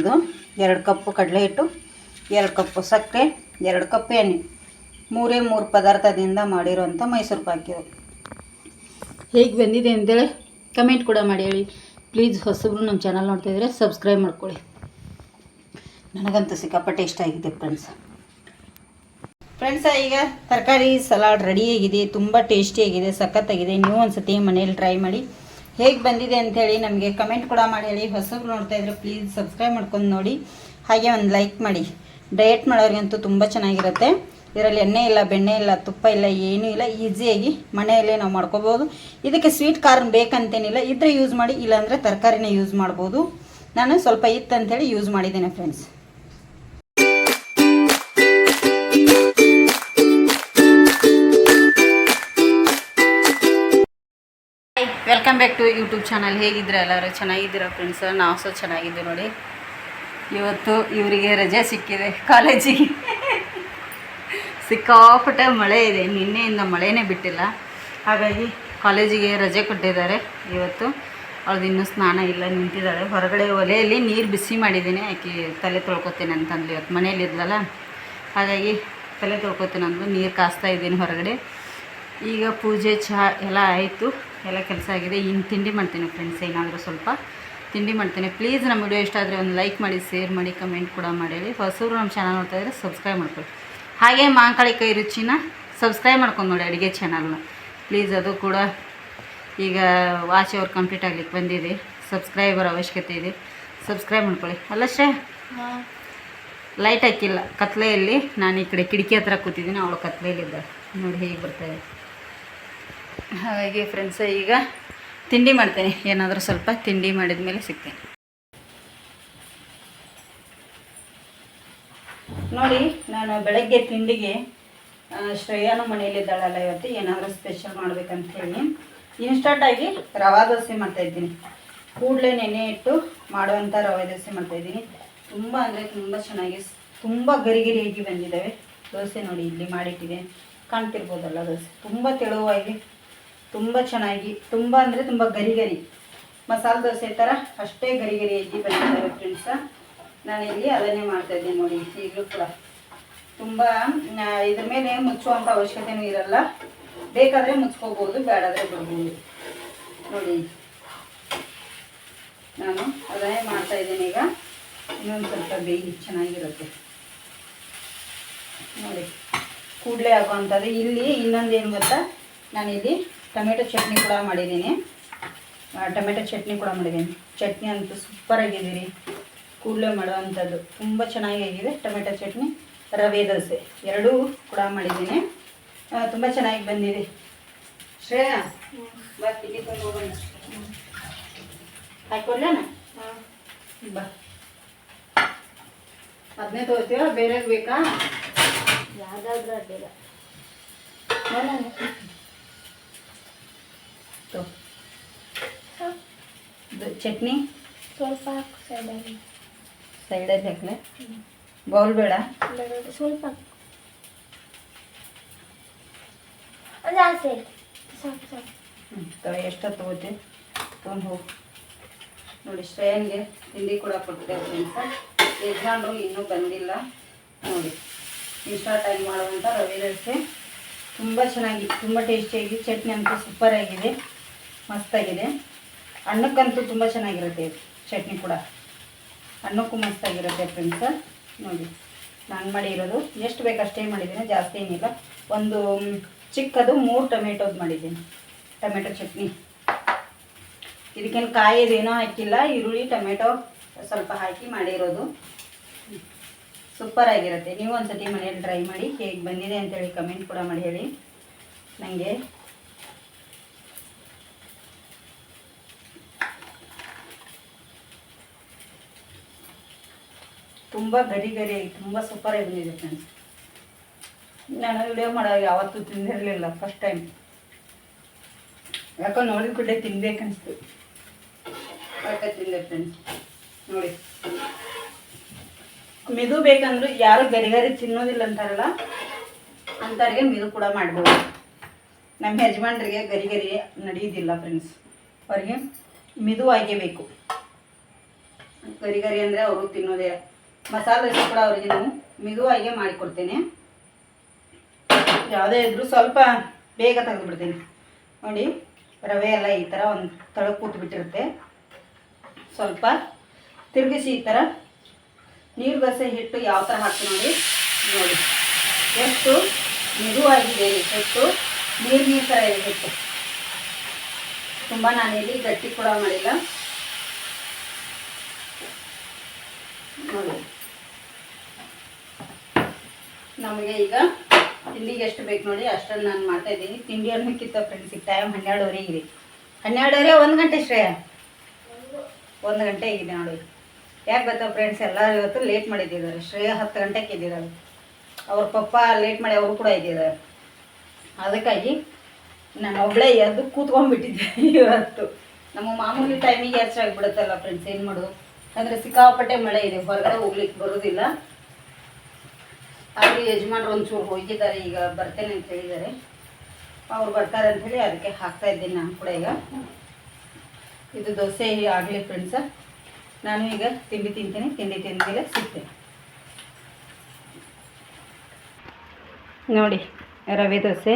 ಇದು ಎರಡು ಕಪ್ಪು ಕಡಲೆ ಹಿಟ್ಟು ಎರಡು ಕಪ್ಪು ಸಕ್ಕರೆ ಎರಡು ಕಪ್ ಎಣ್ಣೆ. ಮೂರೇ ಮೂರು ಪದಾರ್ಥದಿಂದ ಮಾಡಿರೋಂಥ ಮೈಸೂರು ಪಾಕ್ ಇದು. ಹೇಗೆ ಬಂದಿದೆ ಅಂತೇಳಿ ಕಮೆಂಟ್ ಕೂಡ ಮಾಡಿ ಹೇಳಿ. ಪ್ಲೀಸ್ ಹೊಸಬ್ರು ನಮ್ಮ ಚಾನಲ್ ನೋಡ್ತಾ ಇದ್ರೆ ಸಬ್ಸ್ಕ್ರೈಬ್ ಮಾಡ್ಕೊಳ್ಳಿ. ನನಗಂತೂ ಸಿಕ್ಕಾಪಟ್ಟೆ ಇಷ್ಟ ಆಗಿದೆ ಫ್ರೆಂಡ್ಸ್. ಫ್ರೆಂಡ್ಸ್ ಈಗ ತರಕಾರಿ ಸಲಾಡ್ ರೆಡಿಯಾಗಿದೆ ತುಂಬ ಟೇಸ್ಟಿಯಾಗಿದೆ ಸಖತ್ತಾಗಿದೆ. ನೀವು ಒಂದ್ಸತಿ ಮನೇಲಿ ಟ್ರೈ ಮಾಡಿ. ಹೇಗೆ ಬಂದಿದೆ ಅಂಥೇಳಿ ನಮಗೆ ಕಮೆಂಟ್ ಕೂಡ ಮಾಡಿ ಹೇಳಿ. ಹೊಸಬ್ರು ನೋಡ್ತಾ ಇದ್ರೆ ಪ್ಲೀಸ್ ಸಬ್ಸ್ಕ್ರೈಬ್ ಮಾಡ್ಕೊಂಡು ನೋಡಿ. ಹಾಗೆ ಒಂದು ಲೈಕ್ ಮಾಡಿ. ಡಯಟ್ ಮಾಡೋರಿಗಂತೂ ತುಂಬ ಚೆನ್ನಾಗಿರುತ್ತೆ. ಇದರಲ್ಲಿ ಎಣ್ಣೆ ಇಲ್ಲ, ಬೆಣ್ಣೆ ಇಲ್ಲ, ತುಪ್ಪ ಇಲ್ಲ, ಏನೂ ಇಲ್ಲ. ಈಸಿಯಾಗಿ ಮನೆಯಲ್ಲೇ ನಾವು ಮಾಡ್ಕೋಬೋದು. ಇದಕ್ಕೆ ಸ್ವೀಟ್ ಕಾರ್ನ್ ಬೇಕಂತೇನಿಲ್ಲ. ಇದ್ರೆ ಯೂಸ್ ಮಾಡಿ, ಇಲ್ಲಾಂದರೆ ತರಕಾರಿನ ಯೂಸ್ ಮಾಡ್ಬೋದು. ನಾನು ಸ್ವಲ್ಪ ಇತ್ತಂಥೇಳಿ ಯೂಸ್ ಮಾಡಿದ್ದೇನೆ friends welcome back to YouTube channel ಹೇಗಿದ್ದೀರಾ ಎಲ್ಲರೂ? ಚೆನ್ನಾಗಿದ್ದೀರಾ ಫ್ರೆಂಡ್ಸ್ ನಾವು ಸಹ ಚೆನ್ನಾಗಿದ್ದೀವಿ ನೋಡಿ. ಇವತ್ತು ಇವರಿಗೆ ರಜೆ ಸಿಕ್ಕಿದೆ ಕಾಲೇಜಿಗೆ. ಸಿಕ್ಕಾಪಟ್ಟೆ ಮಳೆ ಇದೆ. ನಿನ್ನೆಯಿಂದ ಮಳೆನೇ ಬಿಟ್ಟಿಲ್ಲ. ಹಾಗಾಗಿ ಕಾಲೇಜಿಗೆ ರಜೆ ಕೊಟ್ಟಿದ್ದಾರೆ ಇವತ್ತು. ಅವ್ರದ್ದು ಇನ್ನೂ ಸ್ನಾನ ಇಲ್ಲ ನಿಂತಿದ್ದಾಳೆ ಹೊರಗಡೆ ಒಲೆಯಲ್ಲಿ ನೀರು ಬಿಸಿ ಮಾಡಿದ್ದೀನಿ. ಆಕೆ ತಲೆ ತೊಳ್ಕೊತೀನಿ ಅಂತಂದು ಇವತ್ತು. ಮನೇಲಿ ಇದ್ಲಲ್ಲ? ಹಾಗಾಗಿ ತಲೆ ತೊಳ್ಕೊತೀನಿ ನೀರು ಕಾಸ್ತಾ ಇದ್ದೀನಿ ಹೊರಗಡೆ. ಈಗ ಪೂಜೆ ಚಹಾ ಎಲ್ಲ ಆಯಿತು. ಎಲ್ಲ ಕೆಲಸ ಆಗಿದೆ. ಇನ್ನು ತಿಂಡಿ ಮಾಡ್ತೀನಿ ಫ್ರೆಂಡ್ಸ್ ಏನಾದರೂ ಸ್ವಲ್ಪ ತಿಂಡಿ ಮಾಡ್ತೀನಿ. ಪ್ಲೀಸ್ ನಮ್ಮ ವಿಡಿಯೋ ಇಷ್ಟ ಆದರೆ ಒಂದು ಲೈಕ್ ಮಾಡಿ ಶೇರ್ ಮಾಡಿ ಕಮೆಂಟ್ ಕೂಡ ಮಾಡಿರಿ ಹೊಸರು ನಮ್ಮ ಚಾನಲ್ ನೋಡ್ತಾ ಇದ್ರೆ ಸಬ್ಸ್ಕ್ರೈಬ್ ಮಾಡ್ಕೊಳ್ಳಿ. ಹಾಗೆ ಮಾಂಕಾಳಿ ಕೈ ರುಚಿನ ಸಬ್ಸ್ಕ್ರೈಬ್ ಮಾಡ್ಕೊಂಡು ನೋಡಿ ಅಡುಗೆ ಚಾನಲ್ನ ಪ್ಲೀಸ್ ಅದು ಕೂಡ ಈಗ ವಾಚ್ ಅವ್ರು ಕಂಪ್ಲೀಟ್ ಆಗಲಿಕ್ಕೆ ಬಂದಿದೆ. ಸಬ್ಸ್ಕ್ರೈಬರ್ ಅವಶ್ಯಕತೆ ಇದೆ. ಸಬ್ಸ್ಕ್ರೈಬ್ ಮಾಡ್ಕೊಳ್ಳಿ. ಅಲ್ಲಷ್ಟೇ ಲೈಟ್ ಹಾಕಿಲ್ಲ. ಕತ್ಲೆಯಲ್ಲಿ ನಾನು ಈ ಕಡೆ ಕಿಟಕಿ ಹತ್ರ ಕೂತಿದ್ದೀನಿ. ಅವಳು ಕತ್ಲೆಯಲ್ಲಿದ್ದಾಳೆ. ನೋಡಿ ಹೇಗೆ ಬರ್ತಾಯಿದೆ ಹಾಗಾಗಿ ಫ್ರೆಂಡ್ಸ ಈಗ ತಿಂಡಿ ಮಾಡ್ತೇನೆ. ಏನಾದರೂ ಸ್ವಲ್ಪ ತಿಂಡಿ ಮಾಡಿದ ಮೇಲೆ ಸಿಗ್ತೇನೆ. ನೋಡಿ, ನಾನು ಬೆಳಗ್ಗೆ ತಿಂಡಿಗೆ ಶ್ರೇಯಾನು ಮನೆಯಲ್ಲಿದ್ದಾಳಲ್ಲ ಇವತ್ತು, ಏನಾದರೂ ಸ್ಪೆಷಲ್ ಮಾಡ್ಬೇಕಂತ ಹೇಳಿ. ಇನ್ಸ್ಟಂಟಾಗಿ ರವಾ ದೋಸೆ ಮಾಡ್ತಾಯಿದ್ದೀನಿ ಕೂಡಲೇ ನೆನೆ ಇಟ್ಟು ಮಾಡುವಂಥ ರವೆ ದೋಸೆ ಮಾಡ್ತಾಯಿದ್ದೀನಿ ತುಂಬ ಅಂದರೆ ತುಂಬ ಚೆನ್ನಾಗಿ, ತುಂಬ ಗರಿ ಗರಿಯಾಗಿ ಬಂದಿದ್ದಾವೆ. ದೋಸೆ ನೋಡಿ, ಇಲ್ಲಿ ಮಾಡಿಟ್ಟಿದೆ. ಕಾಣ್ತಿರ್ಬೋದಲ್ಲ ದೋಸೆ. ತುಂಬ ತೆಳುವಾಗಿ ತುಂಬ ಚೆನ್ನಾಗಿ, ತುಂಬ ಅಂದರೆ ತುಂಬ ಗರಿ ಗರಿ ಮಸಾಲೆ ದೋಸೆ ಥರ ಅಷ್ಟೇ ಗರಿ ಗರಿಯಾಗಿ ಬಂದಿದ್ದಾರೆ ಫ್ರೆಂಡ್ಸ ನಾನಿಲ್ಲಿ ಅದನ್ನೇ ಮಾಡ್ತಾಯಿದ್ದೀನಿ ನೋಡಿ, ಈಗಲೂ ಕೂಡ. ತುಂಬ ಇದ್ರ ಮೇಲೆ ಮುಚ್ಚುವಂಥ ಅವಶ್ಯಕತೆನೂ ಇರಲ್ಲ. ಬೇಕಾದರೆ ಮುಚ್ಕೋಬೋದು ಬೇಡಾದರೆ ಬರ್ಬೋದು ನೋಡಿ. ನಾನು ಅದನ್ನೇ ಮಾಡ್ತಾ ಇದ್ದೀನಿ ಈಗ. ಇನ್ನೊಂದು ಸ್ವಲ್ಪ ಬೇಯಿ ಚೆನ್ನಾಗಿರುತ್ತೆ. ನೋಡಿ, ಕೂಡಲೇ ಆಗುವಂಥದ್ದು. ಇಲ್ಲಿ ಇನ್ನೊಂದು ಏನು ಗೊತ್ತಾ? ನಾನಿಲ್ಲಿ ಟೊಮೆಟೊ ಚಟ್ನಿ ಕೂಡ ಮಾಡಿದ್ದೀನಿ. ಟೊಮೆಟೊ ಚಟ್ನಿ ಕೂಡ ಮಾಡಿದ್ದೀನಿ. ಚಟ್ನಿ ಅಂತೂ ಸೂಪರ್ ಆಗಿದ್ದೀರಿ. ಕೂಡಲೇ ಮಾಡುವಂಥದ್ದು. ತುಂಬ ಚೆನ್ನಾಗಿ ಆಗಿದೆ ಟೊಮೆಟೊ ಚಟ್ನಿ ರವೆ ದೋಸೆ. ಎರಡೂ ಕೂಡ ಮಾಡಿದ್ದೀನಿ. ತುಂಬ ಚೆನ್ನಾಗಿ ಬಂದಿದೆ. ಶ್ರೇಯಾ ಬಾ ತಿಂಡಿ ತಂದು ಹೋಗೋಣ. ಹಾಕೊಡ್ಲೇನ ಬಾ. ಅದನ್ನೇ ತಗೋತೀವ ಬೇರೆ ಬೇಕಾ? ಯಾವುದಾದ್ರೂ. ಇದು ಚಟ್ನಿ? ಸ್ವಲ್ಪ ಹಾಕು ಸೈಡಲ್ಲಿ. ಸೈಡಲ್ಲಿ ಹಾಕ್ಲೆ? ಬೌಲ್ ಬೇಡ? ಸ್ವಲ್ಪ ಆಸೆ ಸಾಕು ಸಾಕು. ಹ್ಞೂ ತಗೋ ಎಷ್ಟು ತಗೋತಿ ತೊಗೊಂಡು ಹೋಗಿ. ನೋಡಿ ಶ್ರೇಯನ್ಗೆ ತಿಂಡಿ ಕೂಡ ಕೊಟ್ಟಿದೆ ಫ್ರೆಂಡ್ಸ ಯಜಮಾನ್ರು ಇನ್ನೂ ಬಂದಿಲ್ಲ. ನೋಡಿ ಇಷ್ಟ ಟೈಮ್ ಮಾಡುವಂಥ ರವೆ ದೋಸೆ ತುಂಬ ಚೆನ್ನಾಗಿ ತುಂಬ ಟೇಸ್ಟಿಯಾಗಿ ಚಟ್ನಿ ಅಂತೂ ಸೂಪರ್ ಆಗಿದೆ ಮಸ್ತಾಗಿದೆ. ಅನ್ನಕ್ಕಂತೂ ತುಂಬ ಚೆನ್ನಾಗಿರುತ್ತೆ ಚಟ್ನಿ ಕೂಡ. ಅನ್ನಕ್ಕೂ ಮಸ್ತಾಗಿರುತ್ತೆ ಫ್ರೆಂಡ್ಸ ನೋಡಿ, ನಾನು ಮಾಡಿರೋದು. ಎಷ್ಟು ಬೇಕು ಅಷ್ಟೇ ಮಾಡಿದ್ದೀನಿ, ಜಾಸ್ತಿ ಏನಿಲ್ಲ. ಒಂದು ಚಿಕ್ಕದು ಮೂರು ಟೊಮೆಟೊದು ಮಾಡಿದ್ದೀನಿ. ಟೊಮೆಟೊ ಚಟ್ನಿ. ಇದಕ್ಕೇನು ಕಾಯಿದೇನೋ ಹಾಕಿಲ್ಲ. ಈರುಳ್ಳಿ, ಟೊಮೆಟೊ ಸ್ವಲ್ಪ ಹಾಕಿ ಮಾಡಿರೋದು. ಸೂಪರ್ ಆಗಿರುತ್ತೆ. ನೀವು ಒಂದ್ಸತಿ ಮನೇಲಿ ಟ್ರೈ ಮಾಡಿ, ಹೇಗೆ ಬಂದಿದೆ ಅಂತೇಳಿ ಕಮೆಂಟ್ ಕೂಡ ಮಾಡಿ ಹೇಳಿ. ನನಗೆ ತುಂಬ ಗರಿ ಗರಿಯಾಗಿ ತುಂಬ ಸೂಪರಾಗಿ ಬಂದಿದೆ ಫ್ರೆಂಡ್ಸ್ ನಾನು ವಿಡಿಯೋ ಮಾಡೋ ಯಾವತ್ತೂ ತಿಂದಿರಲಿಲ್ಲ ಫಸ್ಟ್ ಟೈಮ್ ಯಾಕೋ ನೋಡಿದ ಕೂಡಲೇ ತಿನ್ಬೇಕನ್ಸ್ತು ಅದಕ್ಕೆ ತಿಂದೆ ಫ್ರೆಂಡ್ಸ್ ನೋಡಿ. ಮೆದು ಬೇಕಂದ್ರೆ ಯಾರು ಗರಿ ಗರಿ ತಿನ್ನೋದಿಲ್ಲ ಅಂತಾರಲ್ಲ, ಅಂಥವ್ರಿಗೆ ಮೆದು ಕೂಡ ಮಾಡ್ಬೋದು. ನಮ್ಮ ಯಜಮಾನ್ರಿಗೆ ಗರಿ ಗರಿ ನಡೆಯೋದಿಲ್ಲ ಫ್ರೆಂಡ್ಸ್ ಅವ್ರಿಗೆ ಮೆದುವಾಗೇ ಬೇಕು. ಗರಿ ಗರಿ ಅಂದರೆ ಅವರು ತಿನ್ನೋದೇ ಮಸಾಲೆ ದೋಸೆ ಕೂಡ ಅವರಿಗೆ ನಾವು ಮಿದುವಾಗಿ ಮಾಡಿಕೊಡ್ತೇನೆ. ಯಾವುದೇ ಇದ್ದರೂ ಸ್ವಲ್ಪ ಬೇಗ ತೆಗೆದುಬಿಡ್ತೀನಿ. ನೋಡಿ, ರವೆ ಎಲ್ಲ ಈ ಥರ ಒಂದು ತಳ ಕೂತು ಬಿಟ್ಟಿರುತ್ತೆ ಸ್ವಲ್ಪ ತಿರುಗಿಸಿ ಈ ಥರ ನೀರು ದೋಸೆ ಹಿಟ್ಟು ಯಾವ ಥರ ಹಾಕಿ ನೋಡಿ ನೋಡಿ. ಎಷ್ಟು ಮಿದುವಾಗಿದೆ ಎಷ್ಟು ನೀರು ನೀರು ಥರ ಇದೆ ಹಿಟ್ಟು. ತುಂಬ ನಾನಿಲ್ಲಿ ಗಟ್ಟಿ ಕೂಡ ಮಾಡಿಲ್ಲ ನೋಡಿ ನಮಗೆ ಈಗ ಇಲ್ಲಿಗೆ ಎಷ್ಟು ಬೇಕು ನೋಡಿ ಅಷ್ಟನ್ನು ನಾನು ಮಾಡ್ತಾ ಇದ್ದೀನಿ. ತಿಂಡಿ ಫ್ರೆಂಡ್ಸ್ ಈಗ ಟೈಮ್ ಹನ್ನೆರಡುವರೆಗೆ ರೀ ಹನ್ನೆರಡುವರೆ ಒಂದು ಗಂಟೆ ಶ್ರೇಯ? ಒಂದು ಗಂಟೆ ಇದೆ ನೋಡಿ. ಯಾಕೆ ಗೊತ್ತಾ ಫ್ರೆಂಡ್ಸ್ ಎಲ್ಲರೂ ಇವತ್ತು ಲೇಟ್ ಮಾಡಿದ್ದಿದ್ದಾರೆ. ಶ್ರೇಯ ಹತ್ತು ಗಂಟೆಗೆ ಇದ್ದಿದ್ದಾರೆ ಅವ್ರ ಪಪ್ಪ ಲೇಟ್ ಮಾಡಿ ಅವರು ಕೂಡ ಇದ್ದಿದ್ದಾರೆ ಅದಕ್ಕಾಗಿ ನಾನು ಒಬ್ಬಳೇ ಎದ್ದು ಕೂತ್ಕೊಂಡ್ಬಿಟ್ಟಿದ್ದೆ ಇವತ್ತು. ನಮ್ಮ ಮಾಮೂಲಿ ಟೈಮಿಗೆ ಹೆಚ್ಚಾಗಿಬಿಡುತ್ತಲ್ಲ ಫ್ರೆಂಡ್ಸ್ ಏನು ಮಾಡೋದು? ಅಂದರೆ ಸಿಕ್ಕಾಪಟ್ಟೆ ಮಳೆ ಇದೆ. ಹೊರಗಡೆ ಹೋಗ್ಲಿಕ್ಕೆ ಬರೋದಿಲ್ಲ. ಆದರೆ ಯಜಮಾನ್ರು ಒಂಚೂರು ಹೋಗಿದ್ದಾರೆ, ಈಗ ಬರ್ತೇನೆ ಅಂತ ಹೇಳಿದ್ದಾರೆ. ಅವ್ರು ಬರ್ತಾರೆ ಅಂತ ಹೇಳಿ ಅದಕ್ಕೆ ಹಾಕ್ತಾ ಇದ್ದೀನಿ ನಾನು ಕೂಡ ಈಗ. ಇದು ದೋಸೆ ಆಗಲಿ ಫ್ರೆಂಡ್ಸ ನಾನು ಈಗ ತಿಂಡಿ ತಿಂತೀನಿ, ತಿಂಡಿ ತಿಂದ ಮೇಲೆ ಸಿಗ್ತೇನೆ. ನೋಡಿ, ರವೆ ದೋಸೆ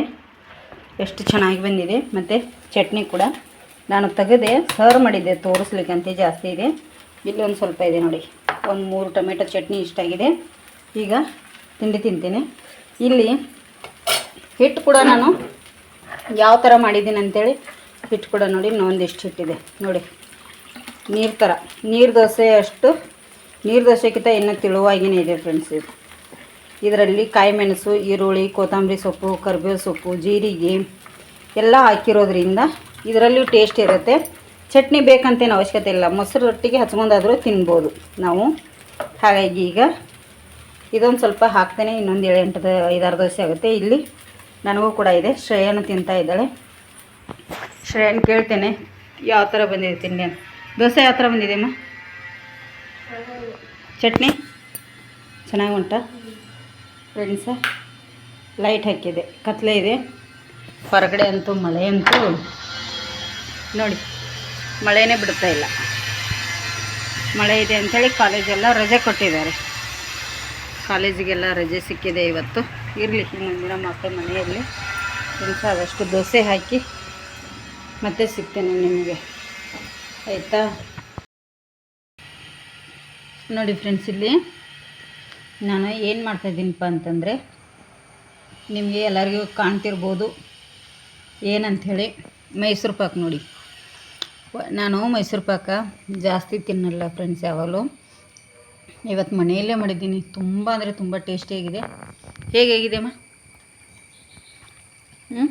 ಎಷ್ಟು ಚೆನ್ನಾಗಿ ಬಂದಿದೆ, ಮತ್ತು ಚಟ್ನಿ ಕೂಡ. ನಾನು ತೆಗೆದೆ ಸರ್ವ್ ಮಾಡಿದ್ದೆ ತೋರಿಸ್ಲಿಕ್ಕಂತೆ ಜಾಸ್ತಿ ಇದೆ. ಇಲ್ಲಿ ಒಂದು ಸ್ವಲ್ಪ ಇದೆ ನೋಡಿ, ಒಂದು ಮೂರು ಟೊಮೆಟೊ ಚಟ್ನಿ ಇಷ್ಟಾಗಿದೆ ಈಗ ತಿಂಡಿ ತಿಂತೀನಿ. ಇಲ್ಲಿ ಹಿಟ್ಟು ಕೂಡ ನಾನು ಯಾವ ಥರ ಮಾಡಿದ್ದೀನಿ ಅಂತೇಳಿ ಹಿಟ್ಟು ಕೂಡ ನೋಡಿ ಇನ್ನೊಂದಿಷ್ಟು ಹಿಟ್ಟಿದೆ. ನೋಡಿ, ನೀರು ಥರ ನೀರು ದೋಸೆ ಅಷ್ಟು, ನೀರು ದೋಸೆಗಿಂತ ಇನ್ನೂ ತಿಳುವಾಗಿನೇ ಇದೆ ಫ್ರೆಂಡ್ಸ್ ಇದು. ಇದರಲ್ಲಿ ಕಾಯಿ ಮೆಣಸು ಈರುಳ್ಳಿ, ಕೊತ್ತಂಬರಿ ಸೊಪ್ಪು, ಕರ್ಬೇವು ಸೊಪ್ಪು, ಜೀರಿಗೆ ಎಲ್ಲ ಹಾಕಿರೋದ್ರಿಂದ ಇದರಲ್ಲಿಯೂ ಟೇಸ್ಟ್ ಇರುತ್ತೆ. ಚಟ್ನಿ ಬೇಕಂತೇನು ಅವಶ್ಯಕತೆ ಇಲ್ಲ. ಮೊಸರು ರೊಟ್ಟಿಗೆ ಹಚ್ಕೊಂಡಾದರೂ ತಿನ್ಬೋದು ನಾವು. ಹಾಗಾಗಿ ಈಗ ಇದೊಂದು ಸ್ವಲ್ಪ ಹಾಕ್ತೇನೆ, ಇನ್ನೊಂದು ಏಳು ಎಂಟು ಐದಾರು ದೋಸೆ ಆಗುತ್ತೆ. ಇಲ್ಲಿ ನನಗೂ ಕೂಡ ಇದೆ. ಶ್ರೇಯನು ತಿಂತಾ ಇದ್ದಾಳೆ. ಶ್ರೇಯನ್ ಕೇಳ್ತೇನೆ, ಯಾವ ಥರ ಬಂದಿದೆ ತಿಂಡಿ ಅಂತ. ದೋಸೆ ಯಾವ ಥರ ಬಂದಿದೆ ಅಮ್ಮ? ಚಟ್ನಿ? ಚೆನ್ನಾಗಿ ಉಂಟಾ? ಫ್ರೆಂಡ್ಸ ಲೈಟ್ ಹಾಕಿದೆ. ಕತ್ಲೆ ಇದೆ. ಹೊರಗಡೆ ಅಂತೂ ಮಳೆ ಅಂತೂ ನೋಡಿ, ಮಳೆನೇ ಬಿಡ್ತಾ ಇಲ್ಲ. ಮಳೆ ಇದೆ ಅಂಥೇಳಿ ಕಾಲೇಜೆಲ್ಲ ರಜೆ ಕೊಟ್ಟಿದ್ದಾರೆ. ಕಾಲೇಜಿಗೆಲ್ಲ ರಜೆ ಸಿಕ್ಕಿದೆ ಇವತ್ತು. ಇರಲಿ ಇನ್ನೊಂದಿನ ದಿನ ಮಕ್ಕಳ ಮನೆಯಲ್ಲಿ. ಕೆಲಸ ಆದಷ್ಟು ದೋಸೆ ಹಾಕಿ ಮತ್ತೆ ಸಿಗ್ತೇನೆ ನಿಮಗೆ. ಆಯಿತಾ? ನೋಡಿ ಫ್ರೆಂಡ್ಸ್ ಇಲ್ಲಿ ನಾನು ಏನು ಮಾಡ್ತಾಯಿದ್ದೀನಪ್ಪ ಅಂತಂದರೆ, ನಿಮಗೆ ಎಲ್ಲರಿಗೂ ಕಾಣ್ತಿರ್ಬೋದು. ಏನಂಥೇಳಿ ಮೈಸೂರು ಪಾಕ್ ನೋಡಿ. ನಾನು ಮೈಸೂರು ಪಾಕ ಜಾಸ್ತಿ ತಿನ್ನಲ್ಲ ಫ್ರೆಂಡ್ಸ್ ಯಾವಾಗಲೂ. ಇವತ್ತು ಮನೆಯಲ್ಲೇ ಮಾಡಿದ್ದೀನಿ. ತುಂಬ ಅಂದರೆ ತುಂಬ ಟೇಸ್ಟಿಯಾಗಿದೆ ಹೇಗೆ ಹೇಗಿದೆ ಅಮ್ಮ? ಹ್ಞೂ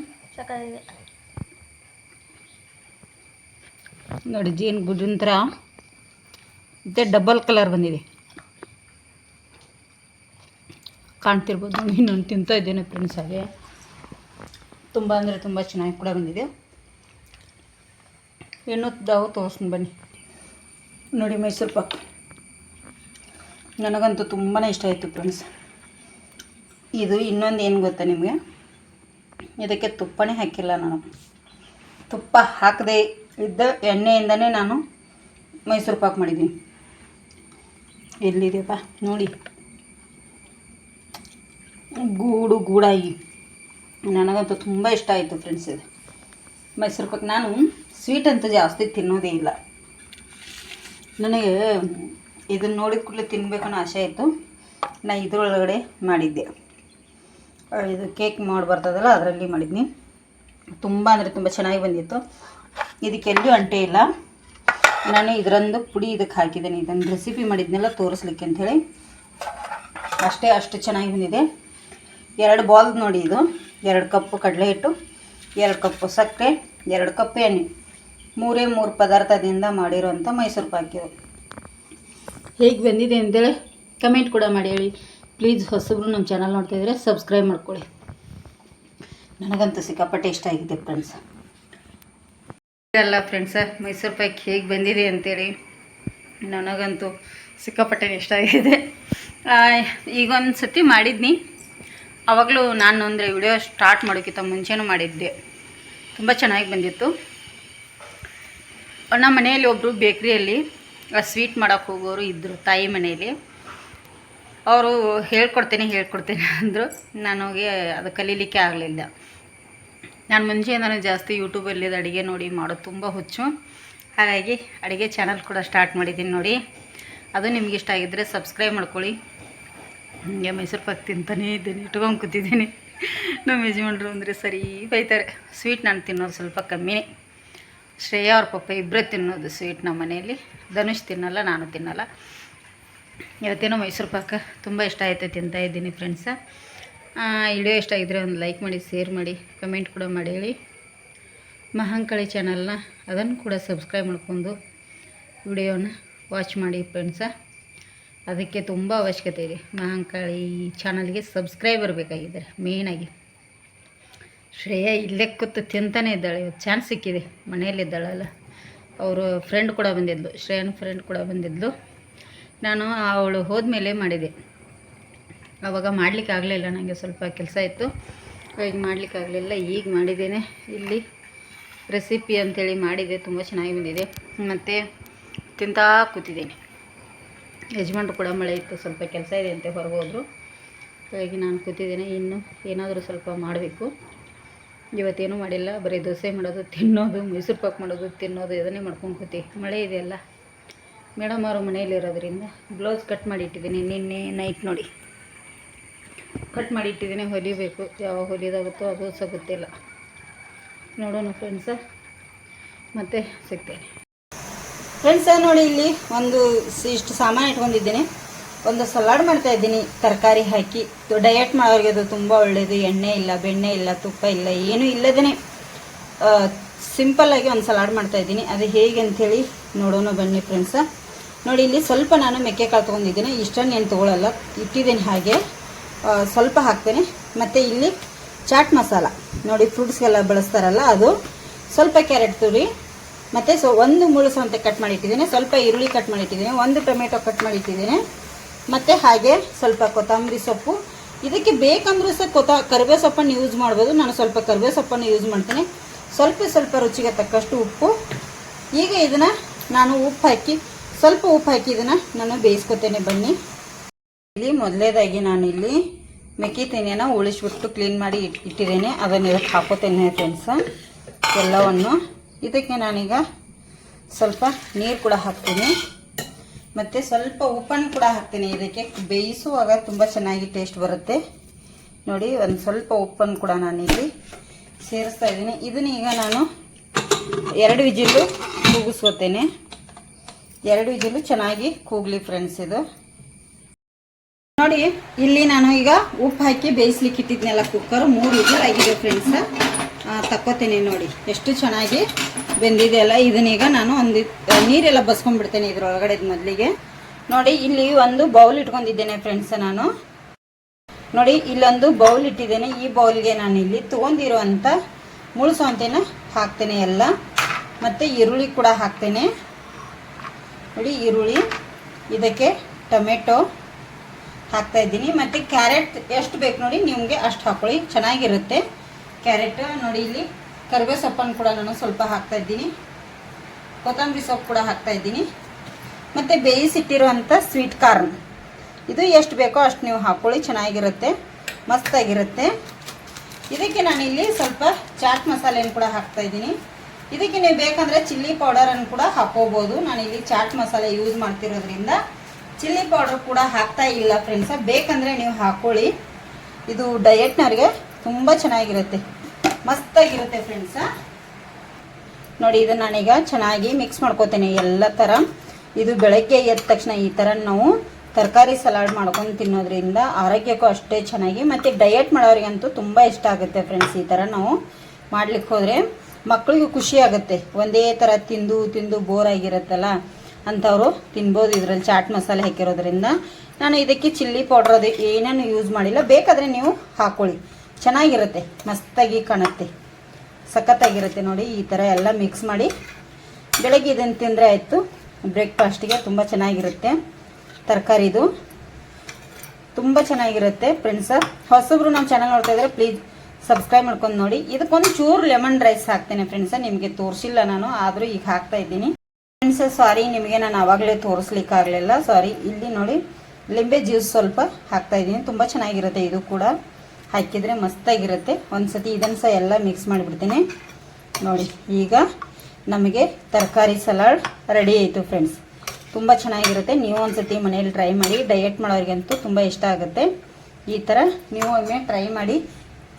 ನೋಡಿ ಜೇನು ಗುಡ್ಡಿನ ಥರ ಮತ್ತು ಡಬಲ್ ಕಲರ್ ಬಂದಿದೆ. ಕಾಣ್ತಿರ್ಬೋದು. ಇನ್ನೊಂದು ತಿಂತಾ ಇದ್ದೇನೆ ಫ್ರೆಂಡ್ಸ್ ಹಾಗೆ. ತುಂಬ ಅಂದರೆ ತುಂಬ ಚೆನ್ನಾಗಿ ಕೂಡ ಬಂದಿದೆ. ಏನು ದಾವು ತೋರಿಸ್ಕೊಂಡು ಬನ್ನಿ. ನೋಡಿ ಮೈಸೂರು ಪಾಕ್. ನನಗಂತೂ ತುಂಬಾ ಇಷ್ಟ ಆಯಿತು ಫ್ರೆಂಡ್ಸ್ ಇದು ಇನ್ನೊಂದು ಏನು ಗೊತ್ತಾ ನಿಮಗೆ? ಇದಕ್ಕೆ ತುಪ್ಪನೇ ಹಾಕಿಲ್ಲ ನಾನು. ತುಪ್ಪ ಹಾಕದೆ ಇದ್ದ ಎಣ್ಣೆಯಿಂದನೇ ನಾನು ಮೈಸೂರು ಪಾಕ್ ಮಾಡಿದ್ದೀನಿ. ಎಲ್ಲಿದೆಯಪ್ಪ? ನೋಡಿ. ಗೂಡು ಗೂಡಾಗಿ. ನನಗಂತೂ ತುಂಬ ಇಷ್ಟ ಆಯಿತು ಫ್ರೆಂಡ್ಸ್ ಇದು. ಮೈಸೂರು ಪಾಕ್ ನಾನು ಸ್ವೀಟ್ ಅಂತೂ ಜಾಸ್ತಿ ತಿನ್ನೋದೇ ಇಲ್ಲ. ನನಗೆ ಇದನ್ನು ನೋಡಿದ ಕೂಡಲೇ ತಿನ್ಬೇಕನ್ನೋ ಆಸೆ ಆಯಿತು ನಾ ಇದರೊಳಗಡೆ ಮಾಡಿದ್ದೆ. ಇದು ಕೇಕ್ ಮಾಡಿ ಬರ್ತದಲ್ಲ ಅದರಲ್ಲಿ ಮಾಡಿದ್ನಿ. ತುಂಬ ಅಂದರೆ ತುಂಬ ಚೆನ್ನಾಗಿ ಬಂದಿತ್ತು. ಇದಕ್ಕೆ ಎಲ್ಲಿಯೂ ಅಂಟೆ ಇಲ್ಲ. ನಾನು ಇದರಂದು ಪುಡಿ ಇದಕ್ಕೆ ಹಾಕಿದ್ದೀನಿ. ಇದನ್ನು ರೆಸಿಪಿ ಮಾಡಿದ್ನೆಲ್ಲ, ತೋರಿಸ್ಲಿಕ್ಕೆ ಅಂಥೇಳಿ. ಅಷ್ಟೇ, ಅಷ್ಟು ಚೆನ್ನಾಗಿ ಬಂದಿದೆ. ಎರಡು ಬಾಲ್ ನೋಡಿ ಇದು. ಎರಡು ಕಪ್ಪು ಕಡಲೆ ಹಿಟ್ಟು ಎರಡು ಕಪ್ಪು ಸಕ್ಕರೆ, ಎರಡು ಕಪ್ ಎಣ್ಣೆ. ಮೂರೇ ಮೂರು ಪದಾರ್ಥದಿಂದ ಮಾಡಿರೋವಂಥ ಮೈಸೂರು ಪಾಕಿದು ಹೇಗೆ ಬಂದಿದೆ ಅಂತೇಳಿ ಕಮೆಂಟ್ ಕೂಡ ಮಾಡಿ ಹೇಳಿ. ಪ್ಲೀಸ್ ಹೊಸಬ್ರು ನಮ್ಮ ಚಾನಲ್ ನೋಡ್ತಾ ಇದ್ದರೆ ಸಬ್ಸ್ಕ್ರೈಬ್ ಮಾಡ್ಕೊಳ್ಳಿ. ನನಗಂತೂ ಸಿಕ್ಕಾಪಟ್ಟೆ ಇಷ್ಟ ಆಗಿದೆ ಫ್ರೆಂಡ್ಸ್ ಅಲ್ಲ ಫ್ರೆಂಡ್ಸ ಮೈಸೂರು ಪಾಕ್ ಹೇಗೆ ಬಂದಿದೆ ಅಂತೇಳಿ ನನಗಂತೂ ಸಿಕ್ಕಾಪಟ್ಟೆ ಇಷ್ಟ ಆಗಿದೆ. ಈಗೊಂದು ಸತಿ ಮಾಡಿದ್ನಿ. ಆವಾಗಲೂ ನಾನು ಅಂದರೆ ವಿಡಿಯೋ ಸ್ಟಾರ್ಟ್ ಮಾಡೋಕ್ಕಿಂತ ಮುಂಚೆನೂ ಮಾಡಿದ್ದೆ. ತುಂಬ ಚೆನ್ನಾಗಿ ಬಂದಿತ್ತು. ನಮ್ಮ ಮನೆಯಲ್ಲಿ ಒಬ್ಬರು ಬೇಕ್ರಿಯಲ್ಲಿ ಸ್ವೀಟ್ ಮಾಡೋಕೆ ಹೋಗೋರು ಇದ್ದರು ತಾಯಿ ಮನೆಯಲ್ಲಿ. ಅವರು ಹೇಳ್ಕೊಡ್ತೀನಿ ಹೇಳ್ಕೊಡ್ತೀನಿ ಅಂದರು. ನನಗೆ ಅದು ಕಲೀಲಿಕ್ಕೆ ಆಗಲಿಲ್ಲ. ನಾನು ಮುಂಚೆ ನಾನು ಜಾಸ್ತಿ ಯೂಟ್ಯೂಬಲ್ಲಿ ಅಡುಗೆ ನೋಡಿ ಮಾಡೋದು ತುಂಬ ಹುಚ್ಚು. ಹಾಗಾಗಿ ಅಡುಗೆ ಚಾನಲ್ ಕೂಡ ಸ್ಟಾರ್ಟ್ ಮಾಡಿದ್ದೀನಿ ನೋಡಿ. ಅದು ನಿಮ್ಗೆ ಇಷ್ಟ ಆಗಿದ್ದರೆ ಸಬ್ಸ್ಕ್ರೈಬ್ ಮಾಡ್ಕೊಳ್ಳಿ. ಹಿಂಗೆ ಮೈಸೂರು ಪಾಕ್ ತಿಂತಾನೇ ಇದ್ದೀನಿ, ಇಟ್ಕೊಂಡು ಕೂತಿದ್ದೀನಿ. ನಮ್ಮ ಯಜಮಾನ್ರು ಅಂದರೆ ಸರಿ ಬೈತಾರೆ. ಸ್ವೀಟ್ ನಾನು ತಿನ್ನೋದು ಸ್ವಲ್ಪ ಕಮ್ಮಿನೇ. ಶ್ರೇಯಾ ಅವ್ರ ಪಪ್ಪ ಇಬ್ಬರೇ ತಿನ್ನೋದು ಸ್ವೀಟ್ ನಮ್ಮ ಮನೆಯಲ್ಲಿ. ಧನುಷ್ ತಿನ್ನಲ್ಲ, ನಾನು ತಿನ್ನಲ್ಲ. ಇವತ್ತೇನೋ ಮೈಸೂರು ಪಾಕ ತುಂಬ ಇಷ್ಟ ಆಯಿತು ತಿಂತಾ ಇದ್ದೀನಿ ಫ್ರೆಂಡ್ಸ ವಿಡಿಯೋ ಇಷ್ಟ ಆಗಿದ್ರೆ ಒಂದು ಲೈಕ್ ಮಾಡಿ ಶೇರ್ ಮಾಡಿ ಕಮೆಂಟ್ ಕೂಡ ಮಾಡಿ ಹೇಳಿ. ಮಹಾಂಕಳಿ ಚಾನಲ್ನ ಅದನ್ನು ಕೂಡ ಸಬ್ಸ್ಕ್ರೈಬ್ ಮಾಡ್ಕೊಂಡು ವಿಡಿಯೋನ ವಾಚ್ ಮಾಡಿ ಫ್ರೆಂಡ್ಸ ಅದಕ್ಕೆ ತುಂಬ ಅವಶ್ಯಕತೆ ಇದೆ. ಮಹಾಂಕಾಳಿ ಚಾನಲ್ಗೆ ಸಬ್ಸ್ಕ್ರೈಬರ್ ಬೇಕಾಗಿದ್ದಾರೆ ಮೇಯ್ನಾಗಿ ಶ್ರೇಯಾ ಇಲ್ಲೇ ಕೂತು ತಿಂತಾನೆ ಇದ್ದಾಳೆ. ಚಾನ್ಸ್ ಸಿಕ್ಕಿದೆ. ಮನೆಯಲ್ಲಿದ್ದಾಳಲ್ಲ ಅವರು ಫ್ರೆಂಡ್ ಕೂಡ ಬಂದಿದ್ಲು. ಶ್ರೇಯನ ಫ್ರೆಂಡ್ ಕೂಡ ಬಂದಿದ್ಲು. ನಾನು ಅವಳು ಹೋದ್ಮೇಲೆ ಮಾಡಿದೆ. ಆವಾಗ ಮಾಡಲಿಕ್ಕೆ ಆಗಲಿಲ್ಲ ನನಗೆ ಸ್ವಲ್ಪ ಕೆಲಸ ಇತ್ತು. ಈಗ ಮಾಡಲಿಕ್ಕೆ ಆಗಲಿಲ್ಲ ಈಗ ಮಾಡಿದ್ದೇನೆ. ಇಲ್ಲಿ ರೆಸಿಪಿ ಅಂಥೇಳಿ ಮಾಡಿದೆ. ತುಂಬ ಚೆನ್ನಾಗಿ ಬಂದಿದೆ. ಮತ್ತು ತಿಂತಾ ಕೂತಿದ್ದೀನಿ. ಯಜಮಾನ್ರು ಕೂಡ ಮಳೆ ಇತ್ತು. ಸ್ವಲ್ಪ ಕೆಲಸ ಇದೆ ಅಂತ ಹೊರಗೆ ಹೋದರು ಹಾಗಾಗಿ ನಾನು ಕೂತಿದ್ದೇನೆ. ಇನ್ನು ಏನಾದರೂ ಸ್ವಲ್ಪ ಮಾಡಬೇಕು. ಇವತ್ತೇನೂ ಮಾಡಿಲ್ಲ, ಬರೀ ದೋಸೆ ಮಾಡೋದು, ತಿನ್ನೋದು, ಮೈಸೂರು ಪಾಕ್ ಮಾಡೋದು, ತಿನ್ನೋದು, ಇದನ್ನೇ ಮಾಡ್ಕೊಂಡು ಕೂತಿ ಮಳೆ ಇದೆಯಲ್ಲ? ಮೇಡಮ್ ಅವರು ಮನೆಯಲ್ಲಿ ಇರೋದ್ರಿಂದ ಬ್ಲೌಸ್ ಕಟ್ ಮಾಡಿ ಇಟ್ಟಿದ್ದೀನಿ ನಿನ್ನೆ ನೈಟ್ ನೋಡಿ. ಕಟ್ ಮಾಡಿ ಇಟ್ಟಿದ್ದೀನಿ ಹೊಲಿಬೇಕು. ಯಾವಾಗ ಹೊಲಿದಾಗುತ್ತೋ ಅದು ಸಹ ಗೊತ್ತಿಲ್ಲ ನೋಡೋಣ ಫ್ರೆಂಡ್ಸ ಮತ್ತೆ ಸಿಗ್ತೇನೆ. ಫ್ರೆಂಡ್ಸ ನೋಡಿ, ಇಲ್ಲಿ ಒಂದು ಇಷ್ಟು ಸಾಮಾನು ಇಟ್ಕೊಂಡಿದ್ದೀನಿ. ಒಂದು ಸಲಾಡ್ ಮಾಡ್ತಾ ಇದ್ದೀನಿ. ತರಕಾರಿ ಹಾಕಿ. ಡಯಟ್ ಮಾಡೋರಿಗೆ ಅದು ತುಂಬ ಒಳ್ಳೆಯದು ಎಣ್ಣೆ ಇಲ್ಲ, ಬೆಣ್ಣೆ ಇಲ್ಲ, ತುಪ್ಪ ಇಲ್ಲ, ಏನೂ ಇಲ್ಲದೇ ಸಿಂಪಲ್ಲಾಗಿ ಒಂದು ಸಲಾಡ್ ಮಾಡ್ತಾ ಇದ್ದೀನಿ. ಅದು ಹೇಗೆ ಅಂಥೇಳಿ ನೋಡೋಣ ಬನ್ನಿ ಫ್ರೆಂಡ್ಸ ನೋಡಿ, ಇಲ್ಲಿ ಸ್ವಲ್ಪ ನಾನು ಮೆಕ್ಕೆಕಾಳು ತೊಗೊಂಡಿದ್ದೀನಿ. ಇಷ್ಟನ್ನು ಏನು ತೊಗೊಳಲ್ಲ. ಇಟ್ಟಿದ್ದೀನಿ ಹಾಗೆ. ಸ್ವಲ್ಪ ಹಾಕ್ತೇನೆ. ಮತ್ತು ಇಲ್ಲಿ ಚಾಟ್ ಮಸಾಲ. ನೋಡಿ ಫ್ರೂಟ್ಸ್ಗೆಲ್ಲ ಬಳಸ್ತಾರಲ್ಲ, ಅದು ಸ್ವಲ್ಪ ಕ್ಯಾರೆಟ್ ತುರಿ, ಮತ್ತು ಸೊ ಒಂದು ಮುಳುಸಂತೆ ಸೌಂತೆ ಕಟ್ ಮಾಡಿ ಇಟ್ಟಿದ್ದೀನಿ ಸ್ವಲ್ಪ ಈರುಳ್ಳಿ ಕಟ್ ಮಾಡಿ ಇಟ್ಟಿದ್ದೀನಿ ಒಂದು ಟೊಮೆಟೊ ಕಟ್ ಮಾಡಿ ಇಟ್ಟಿದ್ದೀನಿ ಮತ್ತು ಹಾಗೆ ಸ್ವಲ್ಪ ಕೊತ್ತಂಬರಿ ಸೊಪ್ಪು. ಇದಕ್ಕೆ ಬೇಕಂದ್ರೂ ಸಹ ಕೊತ್ತ, ಕರಿಬೇವು ಸೊಪ್ಪನ್ನು ಯೂಸ್ ಮಾಡ್ಬೋದು. ನಾನು ಸ್ವಲ್ಪ ಕರಿಬೇವು ಸೊಪ್ಪನ್ನು ಯೂಸ್ ಮಾಡ್ತೀನಿ. ಸ್ವಲ್ಪ ಸ್ವಲ್ಪ ರುಚಿಗೆ ತಕ್ಕಷ್ಟು ಉಪ್ಪು. ಈಗ ಇದನ್ನು ನಾನು ಉಪ್ಪು ಹಾಕಿ, ಸ್ವಲ್ಪ ಉಪ್ಪು ಹಾಕಿ ಇದನ್ನು ನಾನು ಬೇಯಿಸ್ಕೊತೇನೆ. ಬನ್ನಿ. ಇಲ್ಲಿ ಮೊದಲೇದಾಗಿ ನಾನು ಇಲ್ಲಿ ಮೆಕ್ಕಿ ತೆನೆಯನ್ನು ಉಳಿಸ್ಬಿಟ್ಟು ಕ್ಲೀನ್ ಮಾಡಿ ಇಟ್, ಇಟ್ಟಿದ್ದೇನೆ. ಅದನ್ನು ಇದಕ್ಕೆ ಹಾಕೋತೇನೆ ಫ್ರೆಂಡ್ಸ ಎಲ್ಲವನ್ನು. ಇದಕ್ಕೆ ನಾನೀಗ ಸ್ವಲ್ಪ ನೀರು ಕೂಡ ಹಾಕ್ತೀನಿ. ಮತ್ತು ಸ್ವಲ್ಪ ಉಪ್ಪನ್ನು ಕೂಡ ಹಾಕ್ತೀನಿ. ಇದಕ್ಕೆ ಬೇಯಿಸುವಾಗ ತುಂಬ ಚೆನ್ನಾಗಿ ಟೇಸ್ಟ್ ಬರುತ್ತೆ. ನೋಡಿ, ಒಂದು ಸ್ವಲ್ಪ ಉಪ್ಪನ್ನು ಕೂಡ ನಾನಿಲ್ಲಿ ಸೇರಿಸ್ತಾ ಇದ್ದೀನಿ. ಇದನ್ನ ಈಗ ನಾನು ಎರಡು ವಿಜಿಲು ಕೂಗಿಸ್ಕೋತೇನೆ. ಎರಡು ವಿಜಿಲು ಚೆನ್ನಾಗಿ ಕೂಗ್ಲಿ ಫ್ರೆಂಡ್ಸ್ ಇದು. ನೋಡಿ, ಇಲ್ಲಿ ನಾನು ಈಗ ಉಪ್ಪು ಹಾಕಿ ಬೇಯಿಸ್ಲಿಕ್ಕೆ ಇಟ್ಟಿದ್ನೆಲ್ಲ ಕುಕ್ಕರ್ ಮೂರು ವಿಜಿಲ್ ಆಗಿದೆ ಫ್ರೆಂಡ್ಸ್ ತಕ್ಕೋತೇನೆ ನೋಡಿ, ಎಷ್ಟು ಚೆನ್ನಾಗಿ ಬೆಂದಿದೆಯಲ್ಲ, ಇದನ್ನೀಗ ನಾನು ಒಂದು ನೀರೆಲ್ಲ ಬಸ್ಕೊಂಡ್ಬಿಡ್ತೇನೆ ಇದ್ರೊಳಗಡೆ ಮೊದಲಿಗೆ. ನೋಡಿ, ಇಲ್ಲಿ ಒಂದು ಬೌಲ್ ಇಟ್ಕೊಂಡಿದ್ದೇನೆ ಫ್ರೆಂಡ್ಸ್ ನಾನು. ನೋಡಿ, ಇಲ್ಲೊಂದು ಬೌಲ್ ಇಟ್ಟಿದ್ದೇನೆ. ಈ ಬೌಲ್ಗೆ ನಾನು ಇಲ್ಲಿ ತೊಗೊಂಡಿರುವಂಥ ಮುಳು ಸೌಂತೆನ ಹಾಕ್ತೇನೆ ಎಲ್ಲ. ಮತ್ತು ಈರುಳ್ಳಿ ಕೂಡ ಹಾಕ್ತೇನೆ. ನೋಡಿ, ಈರುಳ್ಳಿ, ಇದಕ್ಕೆ ಟೊಮೆಟೊ ಹಾಕ್ತಾ ಇದ್ದೀನಿ. ಮತ್ತು ಕ್ಯಾರೆಟ್ ಎಷ್ಟು ಬೇಕು ನೋಡಿ, ನಿಮಗೆ ಅಷ್ಟು ಹಾಕೊಳ್ಳಿ, ಚೆನ್ನಾಗಿರುತ್ತೆ. ಕ್ಯಾರೆಟ್ ನೋಡಿ ಇಲ್ಲಿ ಕರಿಬೇವು ಸೊಪ್ಪನ್ನು ಕೂಡ ನಾನು ಸ್ವಲ್ಪ ಹಾಕ್ತಾ ಇದ್ದೀನಿ. ಕೊತ್ತಂಬರಿ ಸೊಪ್ಪು ಕೂಡ ಹಾಕ್ತಾ ಇದ್ದೀನಿ. ಮತ್ತು ಬೇಯಿಸಿಟ್ಟಿರುವಂಥ ಸ್ವೀಟ್ ಕಾರ್ನ್ ಇದು ಎಷ್ಟು ಬೇಕೋ ಅಷ್ಟು ನೀವು ಹಾಕ್ಕೊಳ್ಳಿ ಚೆನ್ನಾಗಿರುತ್ತೆ, ಮಸ್ತಾಗಿರುತ್ತೆ. ಇದಕ್ಕೆ ನಾನಿಲ್ಲಿ ಸ್ವಲ್ಪ ಚಾಟ್ ಮಸಾಲೆಯನ್ನು ಕೂಡ ಹಾಕ್ತಾ ಇದ್ದೀನಿ. ಇದಕ್ಕೆ ನೀವು ಬೇಕಂದರೆ ಚಿಲ್ಲಿ ಪೌಡರನ್ನು ಕೂಡ ಹಾಕೋಬೋದು ಇಲ್ಲಿ ಚಾಟ್ ಮಸಾಲೆ ಯೂಸ್ ಮಾಡ್ತಿರೋದ್ರಿಂದ ಚಿಲ್ಲಿ ಪೌಡರ್ ಕೂಡ ಹಾಕ್ತಾ ಇಲ್ಲ ಫ್ರೆಂಡ್ಸ ಬೇಕಂದರೆ ನೀವು ಹಾಕ್ಕೊಳ್ಳಿ ಇದು ಡಯಟ್ನವ್ರಿಗೆ ತುಂಬ ಚೆನ್ನಾಗಿರುತ್ತೆ. ಮಸ್ತಾಗಿರುತ್ತೆ ಫ್ರೆಂಡ್ಸ ನೋಡಿ, ಇದನ್ನ ನಾನೀಗ ಚೆನ್ನಾಗಿ ಮಿಕ್ಸ್ ಮಾಡ್ಕೋತೇನೆ ಎಲ್ಲ ಥರ ಇದು ಬೆಳಗ್ಗೆ ಎದ್ದ ತಕ್ಷಣ ಈ ಥರ ನಾವು ತರಕಾರಿ ಸಲಾಡ್ ಮಾಡ್ಕೊಂಡು ತಿನ್ನೋದ್ರಿಂದ ಆರೋಗ್ಯಕ್ಕೂ ಅಷ್ಟೇ ಚೆನ್ನಾಗಿ, ಮತ್ತು ಡಯಟ್ ಮಾಡೋರಿಗಂತೂ ತುಂಬ ಇಷ್ಟ ಆಗುತ್ತೆ ಫ್ರೆಂಡ್ಸ್ ಈ ಥರ ನಾವು ಮಾಡ್ಲಿಕ್ಕೆ ಹೋದರೆ. ಮಕ್ಕಳಿಗೂ ಖುಷಿ ಆಗುತ್ತೆ. ಒಂದೇ ಥರ ತಿಂದು ತಿಂದು ಬೋರ್ ಆಗಿರುತ್ತಲ್ಲ, ಅಂಥವರು ತಿನ್ಬೋದು ಇದರಲ್ಲಿ ಚಾಟ್ ಮಸಾಲೆ ಹಾಕಿರೋದ್ರಿಂದ. ನಾನು ಇದಕ್ಕೆ ಚಿಲ್ಲಿ ಪೌಡ್ರ್ ಅದು ಏನೇನು ಯೂಸ್ ಮಾಡಿಲ್ಲ, ಬೇಕಾದರೆ ನೀವು ಹಾಕ್ಕೊಳ್ಳಿ ಚೆನ್ನಾಗಿರುತ್ತೆ, ಮಸ್ತಾಗಿ ಕಾಣುತ್ತೆ. ಸಖತ್ತಾಗಿರುತ್ತೆ ನೋಡಿ, ಈ ಥರ ಎಲ್ಲ ಮಿಕ್ಸ್ ಮಾಡಿ. ಬೆಳಗ್ಗೆ ಇದನ್ನು ತಿಂದರೆ ಆಯಿತು. ಬ್ರೇಕ್ಫಾಸ್ಟಿಗೆ ತುಂಬ ಚೆನ್ನಾಗಿರುತ್ತೆ. ತರಕಾರಿದು ತುಂಬ ಚೆನ್ನಾಗಿರುತ್ತೆ ಫ್ರೆಂಡ್ಸ ಹೊಸಬ್ರು ನಮ್ಮ ಚಾನಲ್ ನೋಡ್ತಾ ಇದ್ರೆ ಪ್ಲೀಸ್ ಸಬ್ಸ್ಕ್ರೈಬ್ ಮಾಡ್ಕೊಂಡು ನೋಡಿ. ಇದಕ್ಕೊಂದು ಚೂರು ಲೆಮನ್ ರೈಸ್ ಹಾಕ್ತೇನೆ ಫ್ರೆಂಡ್ಸ ನಿಮಗೆ ತೋರಿಸಿಲ್ಲ ನಾನು, ಆದರೂ ಈಗ ಹಾಕ್ತಾ ಇದ್ದೀನಿ. ಫ್ರೆಂಡ್ಸ ಸಾರಿ ನಿಮಗೆ ನಾನು ಆವಾಗಲೇ ತೋರಿಸ್ಲಿಕ್ಕಾಗಲಿಲ್ಲ. ಸಾರಿ ಇಲ್ಲಿ ನೋಡಿ, ಲಿಂಬೆ ಜ್ಯೂಸ್ ಸ್ವಲ್ಪ ಹಾಕ್ತಾ ಇದ್ದೀನಿ. ತುಂಬ ಚೆನ್ನಾಗಿರುತ್ತೆ ಇದು ಕೂಡ. ಹಾಕಿದರೆ ಮಸ್ತಾಗಿರುತ್ತೆ. ಒಂದು ಸತಿ ಇದನ್ನು ಸಹ ಎಲ್ಲ ಮಿಕ್ಸ್ ಮಾಡಿಬಿಡ್ತೀನಿ. ನೋಡಿ, ಈಗ ನಮಗೆ ತರಕಾರಿ ಸಲಾಡ್ ರೆಡಿ ಆಯಿತು ಫ್ರೆಂಡ್ಸ್ ತುಂಬ ಚೆನ್ನಾಗಿರುತ್ತೆ. ನೀವು ಒಂದು ಸತಿ ಮನೇಲಿ ಟ್ರೈ ಮಾಡಿ ಡಯಟ್ ಮಾಡೋರಿಗಂತೂ ತುಂಬ ಇಷ್ಟ ಆಗುತ್ತೆ. ಈ ಥರ ನೀವು ಒಮ್ಮೆ ಟ್ರೈ ಮಾಡಿ,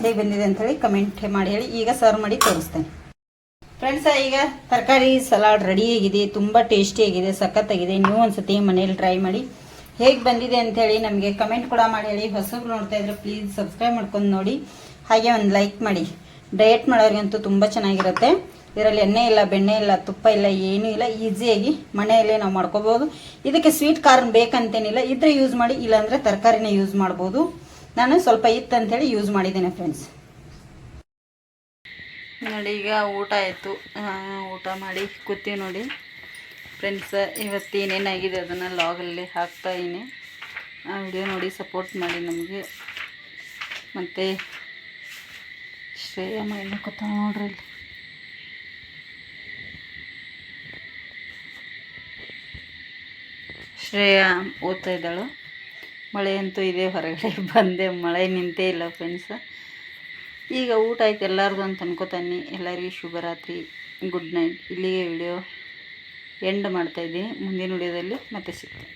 ಹೇಗೆ ಬಂದಿದೆ ಅಂಥೇಳಿ ಕಮೆಂಟ್ ಮಾಡಿ ಹೇಳಿ. ಈಗ ಸರ್ವ್ ಮಾಡಿ ತೋರಿಸ್ತೇನೆ. ಫ್ರೆಂಡ್ಸ್ ಈಗ ತರಕಾರಿ ಸಲಾಡ್ ರೆಡಿಯಾಗಿದೆ ತುಂಬ ಟೇಸ್ಟಿಯಾಗಿದೆ ಸಖತ್ತಾಗಿದೆ. ನೀವು ಒಂದ್ಸತಿ ಮನೇಲಿ ಟ್ರೈ ಮಾಡಿ ಹೇಗೆ ಬಂದಿದೆ ಅಂಥೇಳಿ ನಮಗೆ ಕಮೆಂಟ್ ಕೂಡ ಮಾಡಿ ಹೇಳಿ. ಹೊಸಬ್ರು ನೋಡ್ತಾ ಇದ್ರೆ ಪ್ಲೀಸ್ ಸಬ್ಸ್ಕ್ರೈಬ್ ಮಾಡ್ಕೊಂಡು ನೋಡಿ. ಹಾಗೆ ಒಂದು ಲೈಕ್ ಮಾಡಿ. ಡಯಟ್ ಮಾಡೋರಿಗಂತೂ ತುಂಬ ಚೆನ್ನಾಗಿರುತ್ತೆ. ಇದರಲ್ಲಿ ಎಣ್ಣೆ ಇಲ್ಲ, ಬೆಣ್ಣೆ ಇಲ್ಲ, ತುಪ್ಪ ಇಲ್ಲ, ಏನೂ ಇಲ್ಲ. ಈಸಿಯಾಗಿ ಮನೆಯಲ್ಲೇ ನಾವು ಮಾಡ್ಕೋಬೋದು. ಇದಕ್ಕೆ ಸ್ವೀಟ್ ಕಾರ್ನ್ ಬೇಕಂತೇನಿಲ್ಲ. ಇದ್ರೆ ಯೂಸ್ ಮಾಡಿ, ಇಲ್ಲಾಂದರೆ ತರಕಾರಿನ ಯೂಸ್ ಮಾಡ್ಬೋದು. ನಾನು ಸ್ವಲ್ಪ ಇತ್ತು ಅಂಥೇಳಿ ಯೂಸ್ ಮಾಡಿದ್ದೇನೆ ಫ್ರೆಂಡ್ಸ್ ನೋಡಿ, ಈಗ ಊಟ ಆಯಿತು. ಊಟ ಮಾಡಿ, ಕೂತೀವಿ ನೋಡಿ. ಫ್ರೆಂಡ್ಸ್ ಇವತ್ತು ಏನೇನಾಗಿದೆ ಅದನ್ನು ಲಾಗಲ್ಲಿ ಹಾಕ್ತಾಯಿನಿ ಆ ವಿಡಿಯೋ ನೋಡಿ ಸಪೋರ್ಟ್ ಮಾಡಿ ನಮಗೆ. ಮತ್ತು ಶ್ರೇಯ ಏನು ಕೂತ ನೋಡ್ರಿ ಇಲ್ಲಿ. ಶ್ರೇಯ ಓದ್ತಾ ಇದ್ದಾಳು. ಮಳೆ ಅಂತೂ ಇದೆ, ಹೊರಗಡೆ ಬಂದೆ. ಮಳೆ ನಿಂತೇ ಇಲ್ಲ ಫ್ರೆಂಡ್ಸ್ ಈಗ ಊಟ ಆಯ್ತು ಎಲ್ಲರಿಗೂ ಅಂತ ಅನ್ಕೋತಾನೆ ಎಲ್ಲರಿಗೂ ಶುಭರಾತ್ರಿ. ಗುಡ್ ನೈಟ್ ಇಲ್ಲಿಗೆ ವಿಡಿಯೋ ಎಂಡ್ ಮಾಡ್ತಾಯಿದ್ದೀನಿ ಮುಂದಿನ ವಿಡಿಯೋದಲ್ಲಿ ಮತ್ತೆ ಸಿಗ್ತೀನಿ.